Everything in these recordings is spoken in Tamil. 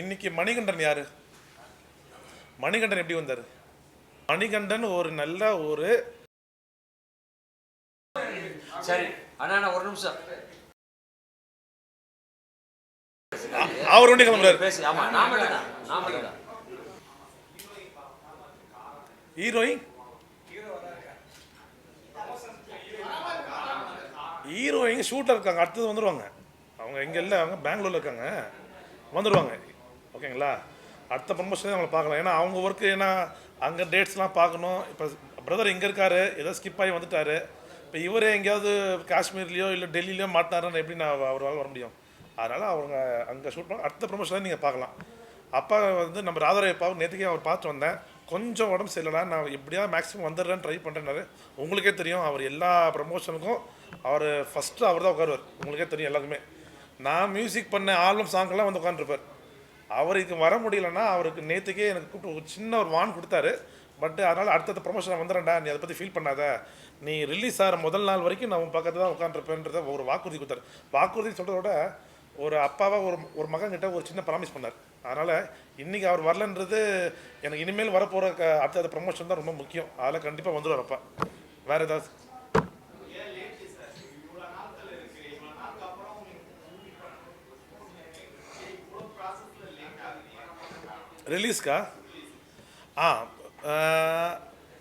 இன்னைக்கு மணிகண்டன் யாரு? மணிகண்டன் எப்படி வந்தாரு? மணிகண்டன் ஒரு நல்ல ஒரு சரி அண்ணா ஒரு நிமிஷம். அவர் ஒன்றே கிளம்புறாரு. பேசி ஆமா மட்டும் தான் ஹீரோயின் ஹீரோயின் ஷூட்டில் இருக்காங்க அடுத்தது வந்துடுவாங்க அவங்க இங்கே இல்லை அவங்க பெங்களூரில் இருக்காங்க. வந்துடுவாங்க ஓகேங்களா? அடுத்த ப்ரமோஷனே அவங்களை பார்க்கலாம். ஏன்னா அவங்க ஒர்க்கு ஏன்னா அங்கே டேட்ஸ்லாம் பார்க்கணும். இப்போ பிரதர் இங்கே இருக்காரு. ஏதோ ஸ்கிப் ஆகி வந்துட்டாரு. இப்போ இவரே எங்கேயாவது காஷ்மீர்லேயோ இல்லை டெல்லியிலையோ மாட்டினாருன்னு எப்படி நான் அவரால் வர முடியும்? அதனால் அவங்க அங்கே ஷூட் பண்ண அடுத்த ப்ரமோஷனில் நீங்கள் பார்க்கலாம். அப்பா வந்து நம்ம ராதாரேப்பாவை நேற்றுக்கே அவர் பார்த்து வந்தேன். கொஞ்சம் உடம்பு சரியில்லை நான் எப்படியா மேக்ஸிமம் வந்துடுறேன்னு ட்ரை பண்ணுறேன்னாரு உங்களுக்கே தெரியும் அவர் எல்லா ப்ரமோஷனுக்கும் அவர் ஃபஸ்ட்டு அவர் தான் உட்காருவார். உங்களுக்கே தெரியும் எல்லாருக்குமே நான் மியூசிக் பண்ண ஆல்பம் சாங்கெல்லாம் வந்து உட்காந்துருப்பார் அவருக்கு வர முடியலன்னா அவருக்கு நேற்றுக்கே எனக்கு கூப்பிட்டு ஒரு சின்ன ஒரு வான் கொடுத்தாரு. பட் அதனால் அடுத்தடுத்த ப்ரொமோஷன் வந்துடுறேன்டா. நீ அதை பற்றி ஃபீல் பண்ணாத. நீ ரிலீஸ் ஆகிற முதல் நாள் வரைக்கும் நான் உன் பக்கத்தில் தான் உட்காந்துருப்பேன்றத ஒரு வாக்குறுதி கொடுத்தாரு. வாக்குறுதி சொல்கிறத விட ஒரு அப்பாவாக ஒரு ஒரு மகன்கிட்ட ஒரு சின்ன ப்ராமிஸ் பண்ணார். அதனால் இன்றைக்கி அவர் வரலன்றது எனக்கு இனிமேல் வரப்போகிற க அடுத்த ப்ரமோஷன் தான் ரொம்ப முக்கியம். அதில் கண்டிப்பாக வந்துடுவார் அப்பா. வேறு ஏதாவது ரிலீஸ்க்கா ஆ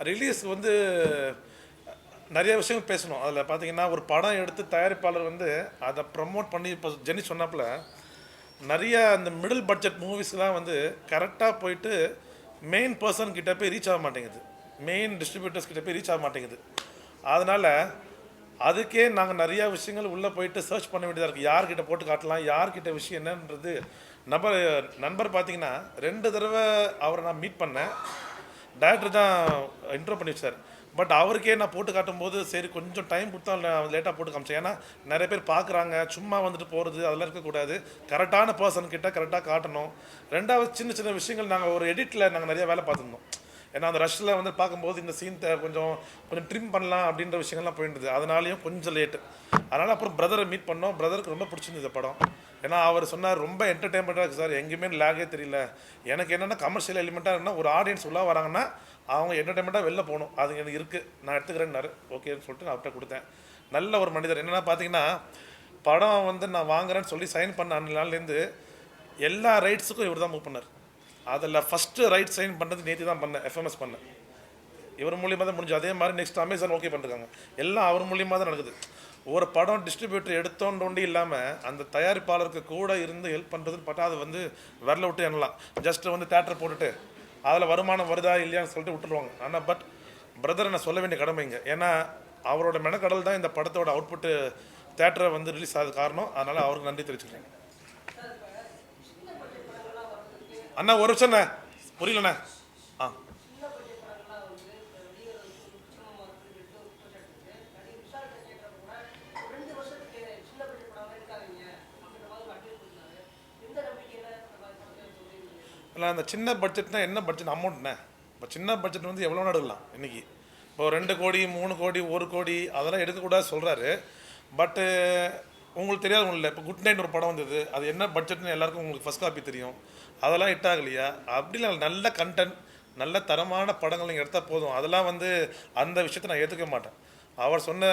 ரிலீஸ் வந்து நிறைய விஷயங்கள் பேசணும். அதில் பார்த்தீங்கன்னா ஒரு படம் எடுத்து தயாரிப்பாளர் வந்து அதை ப்ரமோட் பண்ணி இப்போ ஜெனி சொன்னாப்புல நிறைய அந்த மிடில் பட்ஜெட் மூவிஸ்லாம் வந்து கரெக்டாக போயிட்டு மெயின் பர்சன் கிட்ட போய் ரீச் ஆக மாட்டேங்குது. மெயின் டிஸ்ட்ரிபியூட்டர்ஸ் கிட்ட போய் ரீச் ஆக மாட்டேங்குது. அதனால் அதுக்கே நாங்கள் நிறையா விஷயங்கள் உள்ளே போயிட்டு சர்ச் பண்ண வேண்டியதாக இருக்குது யார்கிட்ட போட்டு காட்டலாம் யார்கிட்ட விஷயம் என்னன்றது நபர் நண்பர் பார்த்தீங்கன்னா ரெண்டு தடவை அவரை நான் மீட் பண்ணேன். டேரக்டர் தான் இன்ட்ரோ பண்ணி வச்சார் பட் அவருக்கே நான் போட்டு காட்டும்போது சரி கொஞ்சம் டைம் கொடுத்தா லேட்டாக போட்டு காமிச்சேன். ஏன்னா நிறைய பேர் பார்க்குறாங்க சும்மா வந்துட்டு போகிறது அதெல்லாம் இருக்கக்கூடாது கரெக்டான பர்சன் கிட்ட கரெக்டாக காட்டணும். ரெண்டாவது சின்ன சின்ன விஷயங்கள் நாங்கள் ஒரு எடிட்டில் நாங்கள் நிறைய வேலை பார்த்துருந்தோம். ஏன்னா அந்த ரஷ்ஷில் வந்து பார்க்கும்போது இந்த சீன் கொஞ்சம் கொஞ்சம் ட்ரிம் பண்ணலாம் அப்படின்ற விஷயங்கள்லாம் போயிருந்தது அதனாலையும் கொஞ்சம் லேட்டு அதனால் அப்புறம் பிரதரை மீட் பண்ணோம். பிரதருக்கு ரொம்ப பிடிச்சிருந்தது இந்த படம். ஏன்னா அவர் சொன்னார் ரொம்ப என்டர்டைன்மெண்ட்டாக இருக்குது சார் எங்கேயுமே லேகே தெரியல. எனக்கு என்னென்னா கமர்ஷியல் எலிமெண்ட்டாக இருந்தால் ஒரு ஆடியன்ஸ் உள்ளே வராங்கன்னா அவங்க என்டர்டைன்மெண்ட்டாக வெளில போகணும். அது எனக்கு இருக்குது நான் எடுத்துக்கிறேன்னாரு. ஓகேன்னு சொல்லிட்டு நான் அவர்கிட்ட கொடுத்தேன். நல்ல ஒரு மனிதர். என்னென்னா பார்த்தீங்கன்னா படம் வந்து நான் வாங்குறேன்னு சொல்லி சைன் பண்ண அன்ன நாள்லேருந்து எல்லா ரைட்ஸுக்கும் இவர் தான் மூவ் பண்ணார். அதில் ஃபஸ்ட்டு ரைட் சைன் பண்ணுறது நேற்று தான் பண்ணேன் எஃப்எம்எஸ் பண்ணேன். இவர் மூலியமாக தான் முடிஞ்சு அதே மாதிரி நெக்ஸ்ட் அமேசான் ஓகே பண்ணிருக்காங்க. எல்லாம் அவர் மூலியமாக தான் நடக்குது. ஒரு படம் டிஸ்ட்ரிபியூட்டர் எடுத்தோன்றோண்டி இல்லாமல் அந்த தயாரிப்பாளருக்கு கூட இருந்து ஹெல்ப் பண்ணுறதுன்னு பார்த்தா அது வந்து விரல விட்டு எண்ணலாம். ஜஸ்ட் வந்து தேட்டர் போட்டுட்டு அதில் வருமானம் வருதா இல்லையான்னு சொல்லிட்டு விட்டுருவாங்க. ஆனால் பட் பிரதரை நான் சொல்ல வேண்டிய கடமைங்க ஏன்னா அவரோட மெனக்கடல் தான் இந்த படத்தோட அவுட்புட்டு தேட்டரை வந்து ரிலீஸ் ஆகுது காரணம். அதனால் அவருக்கு நன்றி தெரிவிச்சுக்கிறேன். அண்ணா ஒரு நிமிஷம்ண்ணே புரியலண்ணே. ஆ. இல்லை அந்த சின்ன பட்ஜெட்னா என்ன பட்ஜெட் அமௌண்ட்ண்ணே இப்போ சின்ன பட்ஜெட் வந்து எவ்வளோ எடுக்கலாம் இன்றைக்கி இப்போ ரெண்டு கோடி மூணு கோடி ஒரு கோடி அதெல்லாம் எடுக்கக்கூடாது சொல்கிறாரு பட்டு உங்களுக்கு தெரியாது ஒன்றும் இல்லை. இப்போ குட் நைட் ஒரு படம் வந்தது. அது என்ன பட்ஜெட்னு எல்லாருக்கும் உங்களுக்கு ஃபஸ்ட் காப்பி தெரியும். அதெல்லாம் ஹிட் ஆகலையா? அப்படிலாம் நல்ல கண்டென்ட் நல்ல தரமான படங்கள் நீங்கள் எடுத்தால் போதும். அதெல்லாம் வந்து அந்த விஷயத்தை நான் ஏற்றுக்க மாட்டேன். அவர் சொன்ன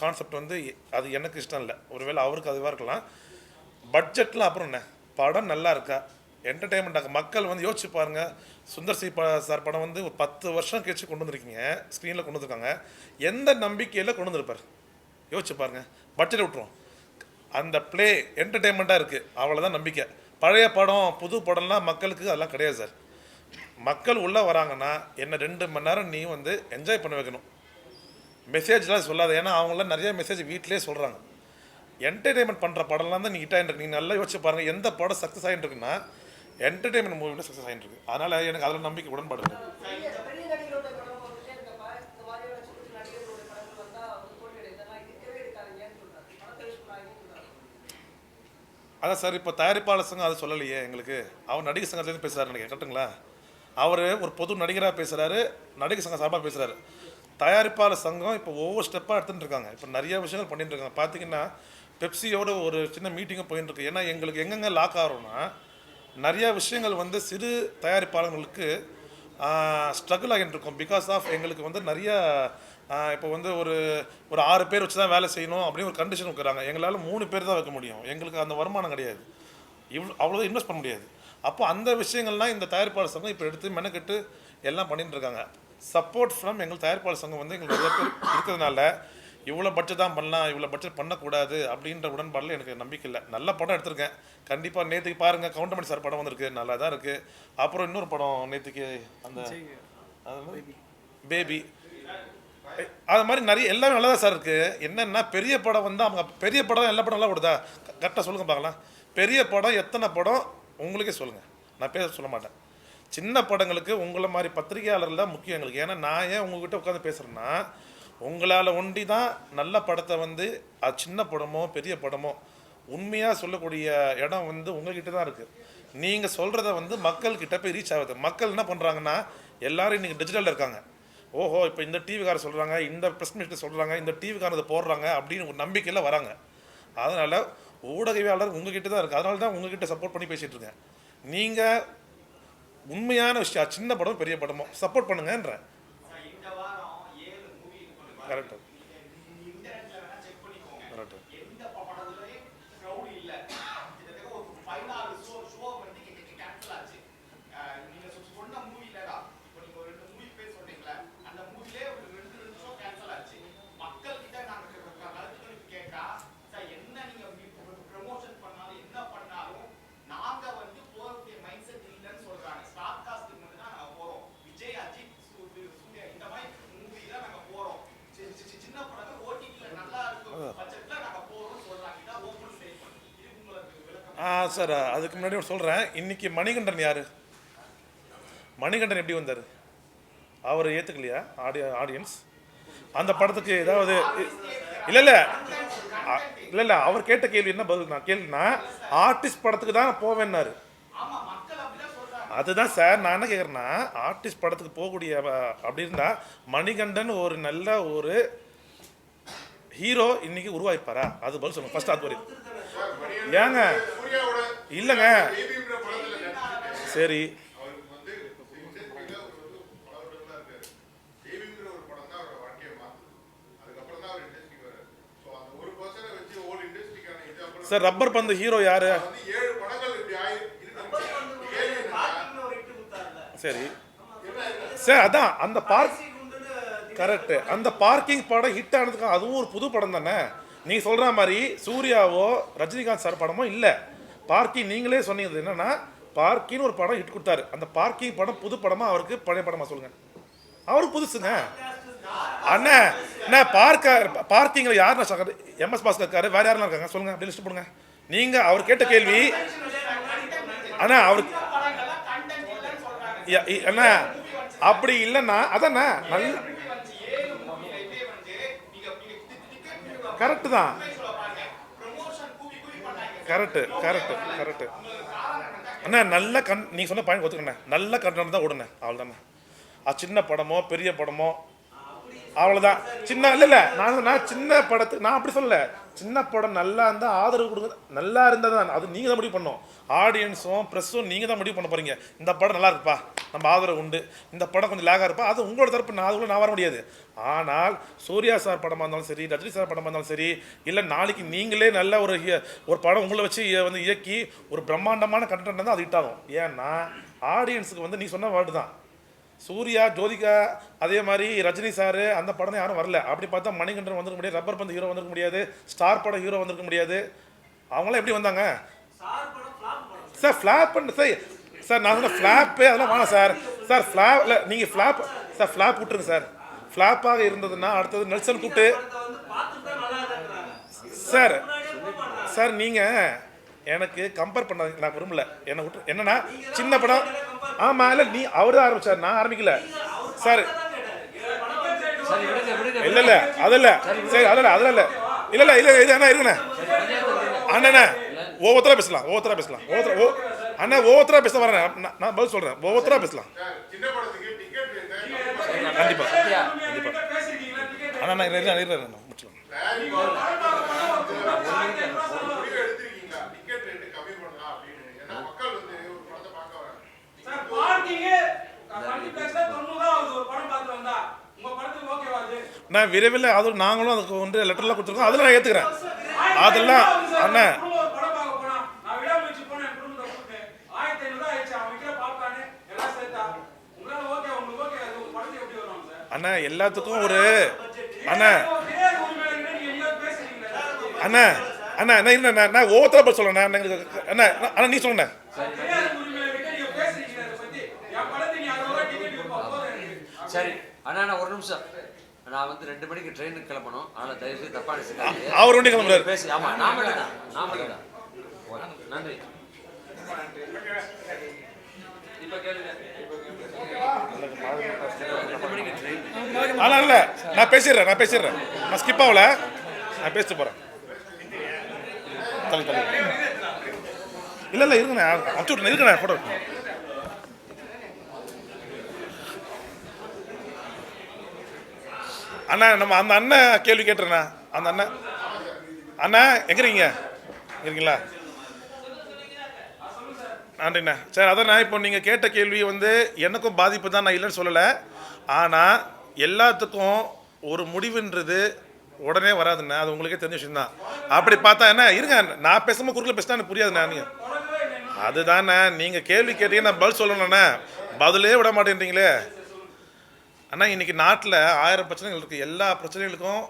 கான்செப்ட் வந்து அது எனக்கு இஷ்டம் இல்லை. ஒருவேளை அவருக்கு அதுவாக இருக்கலாம். பட்ஜெட்டில் அப்புறம் என்ன? படம் நல்லா இருக்கா? என்டர்டெயின்மெண்ட் மக்கள் வந்து யோசிச்சு பாருங்க. சுந்தர் சி சார் படம் வந்து ஒரு பத்து வருஷம் கழிச்சு கொண்டு வந்திருக்கீங்க. ஸ்க்ரீனில் கொண்டு வந்திருக்காங்க. எந்த நம்பிக்கையில் கொண்டு வந்திருப்பார்? யோசிச்சு பாருங்க. பட்ஜெட் விட்டுருவோம். அந்த ப்ளே என்டர்டெயின்மெண்ட்டாக இருக்குது அவ்வளோதான் நம்பிக்கை. பழைய படம் புது படம்லாம் மக்களுக்கு அதெல்லாம் கிடையாது சார். மக்கள் உள்ளே வராங்கன்னா என்ன ரெண்டு மணி நேரம் நீ வந்து என்ஜாய் பண்ண வைக்கணும். மெசேஜ்லாம் சொல்லாது. ஏன்னா அவங்களாம் நிறைய மெசேஜ் வீட்டிலே சொல்கிறாங்க என்டர்டெயின்மெண்ட் பண்ணுற படம்லாம் தான் நீ ஹிட் ஆகிட்டு நீங்கள் நல்லா யோசிச்சு பாருங்கள் எந்த படம் சக்ஸஸ் ஆகிட்டு இருக்குன்னா என்டர்டெயின்மெண்ட் மூவியில் சக்ஸஸ் ஆகிட்டு இருக்கு. அதனால் எனக்கு அதில் நம்பிக்கை உடன்பாடு இருக்கு பெரிய பெரிய நடிகரோட படம் வந்துட்டே இருக்கப்ப இந்த மாதிரியான சின்ன சின்ன நடிகர்களோட படங்கள் வந்தா அவங்க போட்டி இதெல்லாம் இருக்கவே இருக்காதுங்கன்னு சொல்றாரு படத்தை யூஸ் பண்ணாங்கன்னு சொல்றாரு அதான் சார் இப்போ தயாரிப்பாளர் சங்கம் அது சொல்லலையே எங்களுக்கு. அவர் நடிகர் சங்கத்துலேருந்து பேசுகிறாரு எனக்கு கரெக்டுங்களா அவர் ஒரு பொது நடிகராக பேசுகிறாரு நடிகர் சங்கம் சார்பாக பேசுகிறாரு தயாரிப்பாளர் சங்கம் இப்போ ஒவ்வொரு ஸ்டெப்பாக எடுத்துகிட்டு இருக்காங்க. இப்போ நிறைய விஷயங்கள் பண்ணிட்டு இருக்காங்க. பார்த்தீங்கன்னா பெப்சியோட ஒரு சின்ன மீட்டிங்கும் போயின்னு இருக்கு. ஏன்னா எங்களுக்கு எங்கெங்க லாக் ஆகிறோம்னா நிறைய விஷயங்கள் வந்து சிறு தயாரிப்பாளர்களுக்கு ஸ்ட்ரகிள் ஆகிட்டு இருக்கும். பிகாஸ் ஆஃப் எங்களுக்கு வந்து நிறையா இப்போ வந்து ஒரு ஒரு ஆறு பேர் வச்சு தான் வேலை செய்யணும் அப்படின்னு ஒரு கண்டிஷன் வைக்கிறாங்க எங்களால் மூணு பேர் தான் வைக்க முடியும். எங்களுக்கு அந்த வருமானம் கிடையாது. இவ்வளோ அவ்வளோ இன்வெஸ்ட் பண்ண முடியாது. அப்போ அந்த விஷயங்கள்லாம் இந்த தயாரிப்பாளர் சங்கம் இப்போ எடுத்து மெனக்கெட்டு எல்லாம் பண்ணிட்டு இருக்காங்க. சப்போர்ட் ஃப்ரம் எங்கள் தயாரிப்பாளர் சங்கம் வந்து எங்களுக்கு நிறைய பேர் இருக்கிறதுனால இவ்வளோ பட்ஜெட் தான் பண்ணலாம் இவ்வளோ பட்ஜெட் பண்ணக்கூடாது அப்படின்ற உடன்பாடில் எனக்கு நம்பிக்கை இல்லை. நல்ல படம் எடுத்திருக்கேன். கண்டிப்பாக நேற்றுக்கு பாருங்கள் கவுண்டமணி சார் படம் வந்திருக்கு. நல்லா தான் இருக்குது அப்புறம் இன்னொரு படம் நேற்றுக்கு அந்த பேபி அது மாதிரி நிறைய எல்லாமே நல்லா தான் சார் இருக்குது என்னென்னா பெரிய படம் வந்து அவங்க பெரிய படம் எல்லா படம் நல்லா கொடுதா கரெக்டாக சொல்லுங்கள் பார்க்கலாம். பெரிய படம் எத்தனை படம்? உங்களுக்கே சொல்லுங்கள் நான் பேச சொல்ல மாட்டேன். சின்ன படங்களுக்கு உங்களை மாதிரி பத்திரிகையாளர்கள் தான் முக்கியம் எங்களுக்கு. ஏன்னா நான் ஏன் உங்ககிட்ட உட்காந்து பேசுகிறேன்னா உங்களால் ஒண்டி தான் நல்ல படத்தை வந்து அது சின்ன படமோ பெரிய படமோ உண்மையாக சொல்லக்கூடிய இடம் வந்து உங்ககிட்ட தான் இருக்குது நீங்கள் சொல்கிறத வந்து மக்கள்கிட்ட போய் ரீச் ஆகுது. மக்கள் என்ன பண்ணுறாங்கன்னா எல்லோரும் இன்றைக்கி டிஜிட்டலில் இருக்காங்க. ஓஹோ இப்போ இந்த டிவிக்காரர் சொல்கிறாங்க இந்த ப்ரெஸ் மீட்டர் சொல்கிறாங்க இந்த டிவிக்காரர் இதை போடுறாங்க அப்படின்னு ஒரு நம்பிக்கையில் வராங்க. அதனால் ஊடகவியாளர் உங்ககிட்ட தான் இருக்குது அதனால தான் உங்ககிட்ட சப்போர்ட் பண்ணி பேசிகிட்டு இருக்கேன். நீங்கள் உண்மையான விஷயம் சின்ன படம் பெரிய படமோ சப்போர்ட் பண்ணுங்கன்றேன். கரெக்டு ஆ சார் அதுக்கு முன்னாடி ஒரு சொல்கிறேன் இன்றைக்கி மணிகண்டன் யார்? மணிகண்டன் எப்படி வந்தார்? அவர் ஏற்றுக்கலையா ஆடிய ஆடியன்ஸ் அந்த படத்துக்கு ஏதாவது இல்லை இல்லை. இல்லை இல்லை அவர் கேட்ட கேள்வி என்ன பதில்? நான் கேள்வினா ஆர்டிஸ்ட் படத்துக்கு தான் போவேன்னாரு. அதுதான் சார் நான் என்ன கேட்குறேன்னா ஆர்டிஸ்ட் படத்துக்கு போகக்கூடிய அப்படி இருந்தால் மணிகண்டன் ஒரு நல்ல ஒரு ஹீரோ இன்னைக்கு உருவாயிருப்பாரா? அது பதில் சொல்லுங்க. ஃபர்ஸ்ட் அது ஏங்க? இல்லைங்க. சரி. சார் ரப்பர் பந்து ஹீரோ யாரு? சரி. சார் அதான் அந்த பார்க் கரெக்ட் அந்த பார்க்கிங் படம் ஹிட் ஆனதுக்கு அதுவும் ஒரு புது படம் தானே? நீ சொல்ற மாதிரி சூர்யாவோ ரஜினிகாந்த் சார் படமோ இல்லை. பார்க்கிங் நீங்களே சொன்னீங்க. என்னன்னா பார்க்கின்னு ஒரு படம் ஹிட் கொடுத்தாரு. அந்த பார்க்கிங் படம் புது படமா அவருக்கு பழைய படமா சொல்லுங்க. அவருக்கு புதுசுங்க. அண்ணா என்ன பார்க்க பார்க்கிங்ல யாருன்னா சார் எம்எஸ் பாஸ்கர் இருக்காரு. வேற யாரெல்லாம் இருக்காங்க? சொல்லுங்க. அப்படி லிஸ்ட் போடுங்க. நீங்க அவர் கேட்ட கேள்வி அண்ணா அவருக்கு அண்ணா அப்படி இல்லைன்னா அதாண்ணா நல்ல கரெக்டு தான். Correct correct correct. அண்ணா நல்ல கண் நீ சொன்ன பாயிண்ட் ஒத்துக்கண்ணே. நல்ல கண்டனம் தான் விடுண்ணே அவ்வளோதாண்ணே அது சின்ன படமோ பெரிய படமோ? அவ்வளோதான் சின்ன இல்லை இல்லை. நான் நான் சின்ன படத்துக்கு நான் அப்படி சொல்லலை. சின்ன படம் நல்லா இருந்தால் ஆதரவு கொடுங்க. நல்லா இருந்தால் தான் அது நீங்கள் தான் முடிவு பண்ணணும். ஆடியன்ஸும் ப்ரெஸ்ஸும் நீங்கள் தான் முடிவு பண்ண போகிறீங்க இந்த படம் நல்லா இருக்குப்பா. நம்ம ஆதரவு உண்டு. இந்த படம் கொஞ்சம் லேகாக இருப்பா. அது உங்களோட தரப்பு. நான் அதுக்குள்ள நான் வர முடியாது. ஆனால் சூர்யா சார் படமாக இருந்தாலும் சரி ரஜினி சார் படமாக இருந்தாலும் சரி இல்லை நாளைக்கு நீங்களே நல்ல ஒரு ஒரு படம் உங்களை வச்சு வந்து இயக்கி ஒரு பிரம்மாண்டமான கண்டென்ட் தான் அது ஹிட் ஆகும். ஏன்னா ஆடியன்ஸுக்கு வந்து நீ சொன்ன வேர்டு தான். சூர்யா ஜோதிகா அதே மாதிரி ரஜினி சார் அந்த படம் யாரும் வரல. அப்படி பார்த்தா மணிகண்டன் வந்திருக்க முடியாது ரப்பர் பந்து ஹீரோ வந்திருக்க முடியாது ஸ்டார் படம் ஹீரோ வந்திருக்க முடியாது. அவங்களாம் எப்படி வந்தாங்க? சார் ஃப்ளாப் பண்ண சார் சார் நான் சொன்ன ஃப்ளாப்பு அதெல்லாம் வேணாம் சார் சார் ஃப்ளாப் இல்லை நீங்கள் ஃப்ளாப் சார் ஃப்ளாப் விட்டுருங்க சார் ஃப்ளாப்பாக இருந்ததுன்னா அடுத்தது நெல்சன் கூப்பிட்டு சார் சார் நீங்கள் எனக்கு கம்பேர் பண்ணாதீங்க நான் விரும்பல. என்னை விட்டு என்னன்னா சின்ன படம் ஆமாம் இல்லை நீ அவர் தான் ஆரம்பிச்சார் நான் ஆரம்பிக்கல. சார். இல்லை இல்லை விடுங்க இல்ல இல்ல சரி அதில் அதில் இல்லை. இல்ல இல்ல இல்ல இல்ல இது அண்ணா இருக்குண்ணே அண்ணா ஒவ்வொருத்தரா பேசலாம் ஒவ்வொருத்தரா பேசலாம் ஒவ்வொருத்தர ஓ அண்ணா ஒவ்வொருத்தரா பேச வரேன். நான் நான் பதில் சொல்றேன் ஒவ்வொருத்தரா பேசலாம். கண்டிப்பாக கண்டிப்பா. அண்ணா நான் இருக்கிறேன் இருறேன் நான் விரைவில் அது நாங்களும் அதுக்கு வந்து லெட்டர்லாம் கொடுத்துருக்கோம். அதில் நான் ஏற்றுக்கிறேன் அதெல்லாம் அண்ணன் அண்ணா. எல்லாத்துக்கும் ஒரு அண்ணா. அண்ணா அண்ணா என்ன அண்ணா நான் ஒவ்வொருத்தர சொல்லுண்ணா அண்ணா அண்ணா அண்ணா நீ சொல்லுண்ணா சரி. அண்ணா அண்ணா ஒரு நிமிஷம். நான் வந்து ரெண்டு மணிக்கு ட்ரெயினுக்கு கிளம்பணும். அதனால தயவு செய்து தப்பா நினைச்சுக்காதீங்க. அவர் வண்டி கிளம்புறாரு. பேசி ஆமா நான் மட்டும் தான். நான் மட்டும் தான். ஓகே, நன்றி. ஆனால் இல்லை நான் பேசிடுறேன் நான் பேசிடுறேன். நான் ஸ்கிப் ஆகல. நான் பேசிட்டு போகிறேன் தள்ளி தள்ளி. இல்லை இல்லை இருங்கண்ணே. அனுப்பிச்சு விட்றேன் இருக்கண்ணே ஃபோட்டோ அண்ணா நம்ம அந்த அண்ணன் கேள்வி கேட்டுறேண்ணா. அந்த அண்ணன். அண்ணா எங்கிறீங்க? இருக்கீங்களா நன்றிண்ணா. சரி அதான்ண்ணா இப்போ நீங்கள் கேட்ட கேள்வி வந்து எனக்கும் பாதிப்பு தான் நான் இல்லைன்னு சொல்லலை. ஆனால் எல்லாத்துக்கும் ஒரு முடிவுன்றது உடனே வராதுண்ணா. அது உங்களுக்கே தெரிஞ்ச விஷயம் தான் அப்படி பார்த்தா என்ன? இருங்க நான் பேசாமல் குறுக்கில் பேசினா எனக்கு புரியாதுண்ணா நீங்கள் அதுதாண்ணே நீங்கள் கேள்வி கேட்டீங்க நான் பதில் சொல்லணுண்ணே பதிலே விட மாட்டேன்றீங்களே. அண்ணா இன்றைக்கி நாட்டில் ஆயிரம் பிரச்சனைகள் இருக்குது எல்லா பிரச்சனைகளுக்கும்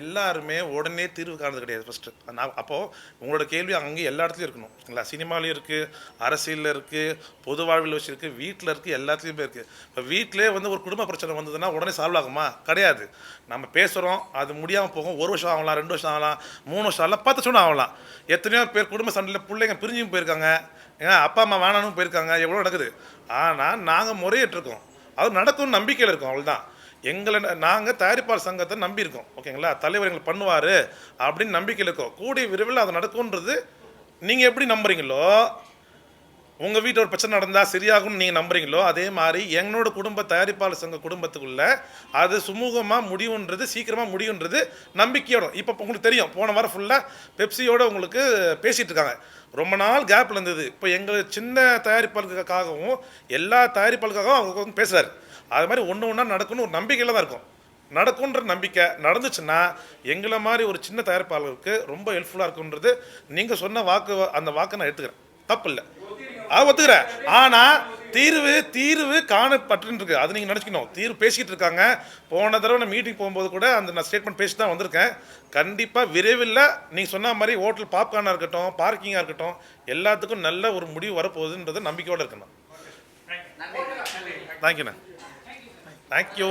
எல்லாருமே உடனே தீர்வு காணுறது கிடையாது ஃபஸ்ட்டு நான் அப்போது உங்களோட கேள்வி அங்கே எல்லா இடத்துலையும் இருக்கணும். இல்லை சினிமாலையும் இருக்குது அரசியலில் இருக்குது பொது வாழ்வில் வச்சுருக்கு வீட்டில் இருக்குது எல்லாத்துலேயுமே இருக்குது இப்போ வீட்டிலே வந்து ஒரு குடும்ப பிரச்சனை வந்ததுன்னா உடனே சால்வ் ஆகுமா? கிடையாது. நம்ம பேசுகிறோம் அது முடியாமல் போகும். ஒரு வருஷம் ஆகலாம் ரெண்டு வருஷம் ஆகலாம் மூணு வருஷம் ஆகலாம் பத்து வருஷம் ஆகலாம். எத்தனையோ பேர் குடும்ப சண்டையில் பிள்ளைங்க பிரிஞ்சும் போயிருக்காங்க. ஏன்னா அப்பா அம்மா வேணாலும் போயிருக்காங்க. எவ்வளோ நடக்குது? ஆனால் நாங்கள் முறையிட்டிருக்கோம் அது நடக்கும்னு நம்பிக்கையில் இருக்கும் அவ்வளோதான் எங்களை நாங்கள் தயாரிப்பாளர் சங்கத்தை நம்பியிருக்கோம் ஓகேங்களா? தலைவர் எங்களை பண்ணுவார் அப்படின்னு நம்பிக்கையில் இருக்கோம். கூடிய விரைவில் அது நடக்கும்ன்றது நீங்கள் எப்படி நம்புறீங்களோ உங்கள் வீட்டில் ஒரு பிரச்சனை நடந்தால் சரியாகும்னு நீங்கள் நம்புறீங்களோ அதே மாதிரி எங்களோட குடும்ப தயாரிப்பாளர் சங்க குடும்பத்துக்குள்ள அது சுமூகமாக முடியுன்றது சீக்கிரமாக முடியுன்றது நம்பிக்கையோட. இப்போ உங்களுக்கு தெரியும் போன வாரம் ஃபுல்லாக பெப்சியோட உங்களுக்கு பேசிகிட்டு இருக்காங்க. ரொம்ப நாள் கேப்பில் இருந்தது. இப்போ எங்கள் சின்ன தயாரிப்பாளர்களுக்காகவும் எல்லா தயாரிப்பாளர்களுக்காகவும் அவங்க வந்து பேசுகிறாரு அது மாதிரி ஒன்று ஒன்றா நடக்கும்னு ஒரு நம்பிக்கையில் தான் இருக்கும். நடக்கும்ன்ற நம்பிக்கை நடந்துச்சுன்னா எங்களை மாதிரி ஒரு சின்ன தயாரிப்பாளருக்கு ரொம்ப ஹெல்ப்ஃபுல்லாக இருக்குன்றது நீங்கள் சொன்ன வாக்கு அந்த வாக்கை நான் எடுத்துக்கிறேன். தப்பு இல்லை. அது ஒத்துக்கிறேன். ஆனால் தீர்வு தீர்வு காணப்பட்டு இருக்கு அது நீங்கள் நினச்சிக்கணும். தீர்வு பேசிக்கிட்டு இருக்காங்க. போன தடவை நான் மீட்டிங் போகும்போது கூட அந்த நான் ஸ்டேட்மெண்ட் பேசி தான் வந்திருக்கேன். கண்டிப்பாக விரைவில் நீங்கள் சொன்ன மாதிரி ஹோட்டல் பாப்கார்னாக இருக்கட்டும் பார்க்கிங்காக இருக்கட்டும் எல்லாத்துக்கும் நல்ல ஒரு முடிவு வரப்போகுதுன்றது நம்பிக்கையோடு இருக்கணும். தேங்க்யூண்ணா தேங்க்யூ